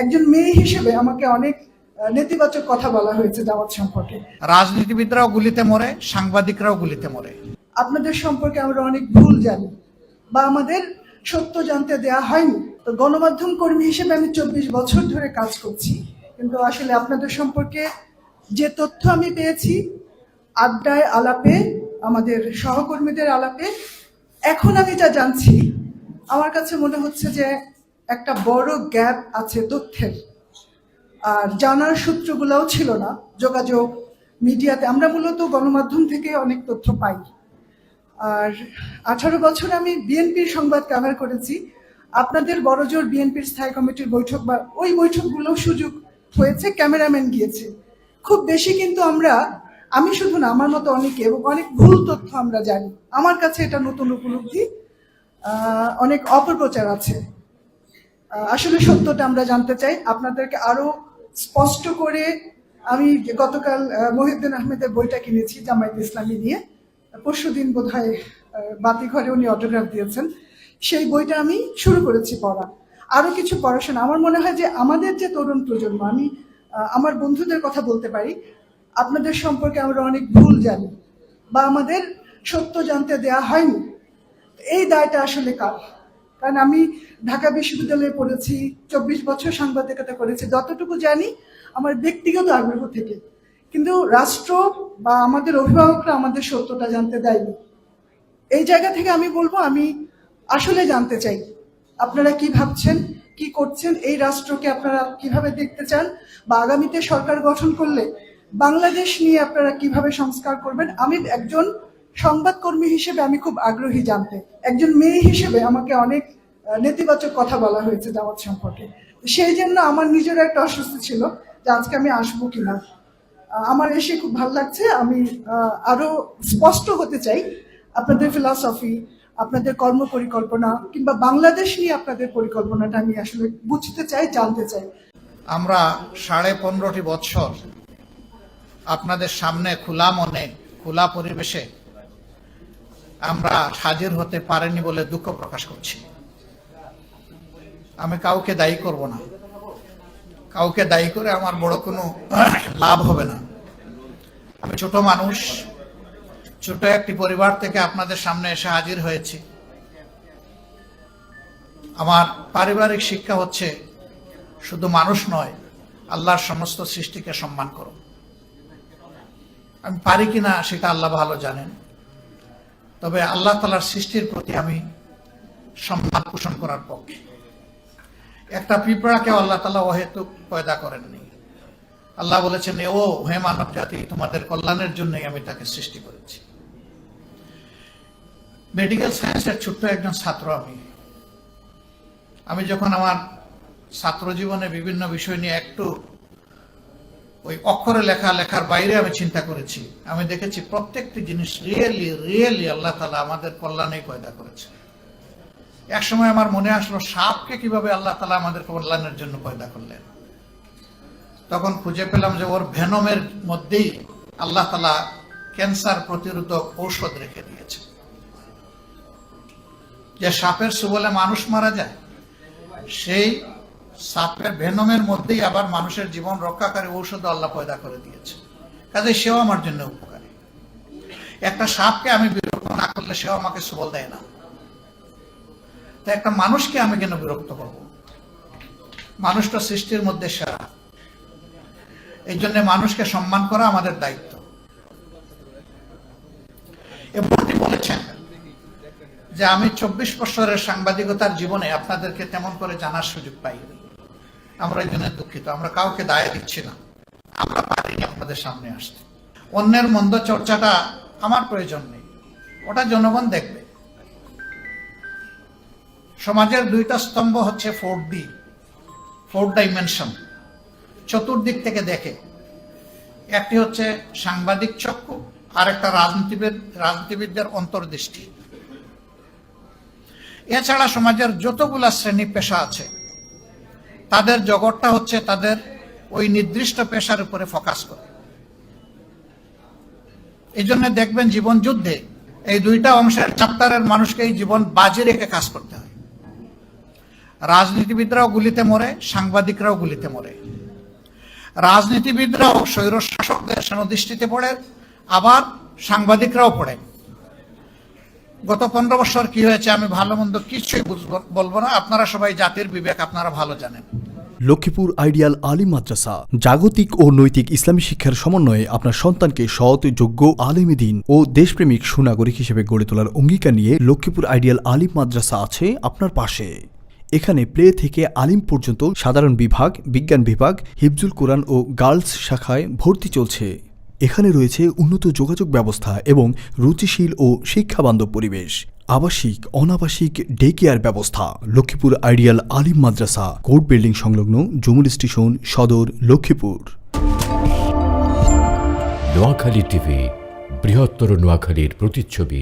একজন মেয়ে হিসেবে আমাকে অনেক নেতিবাচক কথা বলা হয়েছে জামাত সম্পর্কে। রাজনীতিবিদরাও গুলিতে মরে সাংবাদিকরাও গুলিতে মরে। আপনাদের সম্পর্কে আমরা অনেক ভুল জানি বা আমাদের সত্য জানতে দেয়া হয়নি। তো গণমাধ্যম কর্মী হিসেবে আমি চব্বিশ বছর ধরে কাজ করছি। কিন্তু আসলে আপনাদের সম্পর্কে যে তথ্য আমি পেয়েছি আড্ডায় আলাপে আমাদের সহকর্মীদের আলাপে এখন আমি যা জানছি আমার কাছে মনে হচ্ছে যে একটা বড় গ্যাপ আছে তথ্যের। আর জানার সূত্রগুলোও ছিল না, যোগাযোগ মিডিয়াতে। আমরা মূলত গণমাধ্যম থেকে অনেক তথ্য পাই। আর আঠারো বছর আমি বিএনপির সংবাদ কভার করেছি। আপনাদের বড়জোর বিএনপির স্থায়ী কমিটির বৈঠক বা ওই বৈঠকগুলো সুযোগ হয়েছে, ক্যামেরাম্যান গিয়েছে। খুব বেশি কিন্তু আমরা, আমি শুধু না, আমার মতো অনেকে এবং অনেক ভুল তথ্য আমরা জানি। আমার কাছে এটা নতুন উপলব্ধি। অনেক অপপ্রচার আছে। আসলে সত্যটা আমরা জানতে চাই। আপনাদেরকে আরও স্পষ্ট করে আমি গতকাল মহিউদ্দিন আহমেদের বইটা কিনেছি জামায়াত ইসলামী নিয়ে। পরশু দিন বোধ হয় বাতিঘরে উনি অটোগ্রাফ দিয়েছেন। সেই বইটা আমি শুরু করেছি পড়া। আরও কিছু পড়াশোনা। আমার মনে হয় যে আমাদের যে তরুণ প্রজন্ম, আমি আমার বন্ধুদের কথা বলতে পারি। আপনাদের সম্পর্কে আমরা অনেক ভুল জানি বা আমাদের সত্য জানতে দেয়া হয়নি। এই দায়টা আসলে কার? কারণ আমি ঢাকা বিশ্ববিদ্যালয়ে পড়েছি, চব্বিশ বছর সাংবাদিকতা করেছি, যতটুকু জানি আমার ব্যক্তিগত আগ্রহ থেকে। কিন্তু রাষ্ট্র বা আমাদের অভিভাবকরা আমাদের সত্যটা জানতে দেয়নি। এই জায়গা থেকে আমি বলব, আমি আসলে জানতে চাই, আপনারা কি ভাবছেন, কি করছেন, এই রাষ্ট্রকে আপনারা কীভাবে দেখতে চান বা আগামীতে সরকার গঠন করলে বাংলাদেশ নিয়ে আপনারা কীভাবে সংস্কার করবেন? আমি একজন সংবাদকর্মী হিসেবে আমি খুব আগ্রহী জানতে। একজন মেয়ে হিসেবে আমাকে অনেক নেতিবাচক কথা বলা হয়েছে জামাত সম্পর্কে। সেই জন্য আমার নিজের একটা অস্বস্তি ছিল যে আজকে আমি আসব কিনা। আমার এসে খুব ভালো লাগছে। আমি আহ, আরও স্পষ্ট হতে চাই আপনাদের ফিলসফি আপনাদের কর্ম পরিকল্পনা কিংবা বাংলাদেশ নিয়ে আপনাদের পরিকল্পনাটা আমি আসলে বুঝতে চাই জানতে চাই। আমরা সাড়ে পনেরোটি বছর আপনাদের সামনে খোলা মনে খোলা পরিবেশে আমরা হাজির হতে পারেনি বলে দুঃখ প্রকাশ করছি। আমি কাউকে দায়ী করব না। কাউকে দায়ী করে আমার বড় কোনো লাভ হবে না। আমি ছোট মানুষ, ছোট একটি পরিবার থেকে আপনাদের সামনে এসে হাজির হয়েছি। আমার পারিবারিক শিক্ষা হচ্ছে শুধু মানুষ নয়, আল্লাহর সমস্ত সৃষ্টিকে সম্মান করো। আমি পারি কিনা সেটা আল্লাহ ভালো জানেন। তবে আল্লাহ তালার সৃষ্টির প্রতি আমি সম্মান পোষণ করার পক্ষে। একটা পিঁপড়াকে আল্লাহ তালা অহেতুক পয়দা করেননি। আল্লাহ বলেছেন ও হে মানব জাতি, তোমাদের কল্যাণের জন্যই আমি তাকে সৃষ্টি করেছি। মেডিকেল সায়েন্সের ছোট্ট একজন ছাত্র আমি। আমি যখন আমার ছাত্র জীবনে বিভিন্ন বিষয় নিয়ে একটু ওই অক্ষরে লেখা, লেখার বাইরে আমি চিন্তা করেছি। আমি দেখেছি প্রত্যেকটি জিনিস রিয়েলি রিয়েলি আল্লাহ তালা আমাদের কল্যাণেই পয়দা করেছে। এক সময় আমার মনে আসলো, সাপকে কীভাবে আল্লাহ তালা আমাদের কল্যাণের জন্য পয়দা করলেন? তখন খুঁজে পেলাম যে ওর ভেনমের মধ্যেই আল্লাহ তালা ক্যান্সার প্রতিরোধক ঔষধ রেখে দিয়েছে। যে সাপের সুবলে মানুষ মারা যায়, সেই সাপের ভেনমের মধ্যেই আবার মানুষের জীবন রক্ষাকারী ঔষধ আল্লাহ পয়দা করে দিয়েছে। কাজে সেও আমার জন্য উপকারী। একটা সাপকে আমি বিরক্ত না করলে সেও আমাকে সুবল দেয় না। তো একটা মানুষকে আমি কেন বিরক্ত করব? মানুষটা সৃষ্টির মধ্যে সেরা। এই জন্য মানুষকে সম্মান করা আমাদের দায়িত্ব। এবং বলেছেন যে আমি চব্বিশ বছরের সাংবাদিকতার জীবনে আপনাদেরকে তেমন করে জানার সুযোগ পাইনি। আমরা এই জন্য দুঃখিত, আমরা কাউকে দায় দিচ্ছি না। আমরা পারিনি আপনাদের সামনে আসতে। অন্যের মন্দ চর্চাটা আমার প্রয়োজন নেই, ওটা জনগণ দেখবে। সমাজের দুইটা স্তম্ভ হচ্ছে ফোর ডি, ফোর ডাইমেনশন। চতুর্দিক থেকে দেখে। একটি হচ্ছে সাংবাদিক চক্ষু আর একটা রাজনীতিবিদ, রাজনীতিবিদদের অন্তর্দৃষ্টি। এছাড়া সমাজের যতগুলা শ্রেণি পেশা আছে তাদের জগৎটা হচ্ছে তাদের ওই নির্দিষ্ট পেশার উপরে ফোকাস করে। এই জন্য দেখবেন জীবন যুদ্ধে এই দুইটা অংশের চ্যাপ্টারের মানুষকে এই জীবন বাজি রেখে কাজ করতে হয়। রাজনীতিবিদরাও গুলিতে মরে, সাংবাদিকরাও গুলিতে মরে। রাজনীতিবিদরাও স্বৈর শাসকদের সেনদৃষ্টিতে পড়ে, আবার সাংবাদিকরাও পড়ে। গত পনেরো বছর কি হয়েছে আমি ভালো মন্দ কিছুই বলব না। আপনারা সবাই জাতির বিবেক আপনারা ভালো জানেন। লক্ষ্মীপুর আইডিয়াল আলিম মাদ্রাসা। জাগতিক ও নৈতিক ইসলামী শিক্ষার সমন্বয়ে আপনার সন্তানকে সৎ, যোগ্য আলেমী দিন ও দেশপ্রেমিক সুনাগরিক হিসেবে গড়ে তোলার অঙ্গীকার নিয়ে লক্ষ্মীপুর আইডিয়াল আলিম মাদ্রাসা আছে আপনার পাশে। এখানে প্লে থেকে আলিম পর্যন্ত সাধারণ বিভাগ, বিজ্ঞান বিভাগ, হিফজুল কোরআন ও গার্লস শাখায় ভর্তি চলছে। এখানে রয়েছে উন্নত যোগাযোগ ব্যবস্থা এবং রুচিশীল ও শিক্ষাবান্ধব পরিবেশ, আবাসিক, অনাবাসিক ডে কেয়ার ব্যবস্থা, Lakshmipur ideal Alim Madrasa, court building সংলগ্ন জমুল স্টেশন সদর লক্ষ্মীপুর। নোয়াখালী টিভি, বৃহত্তর নোয়াখালীর প্রতিচ্ছবি।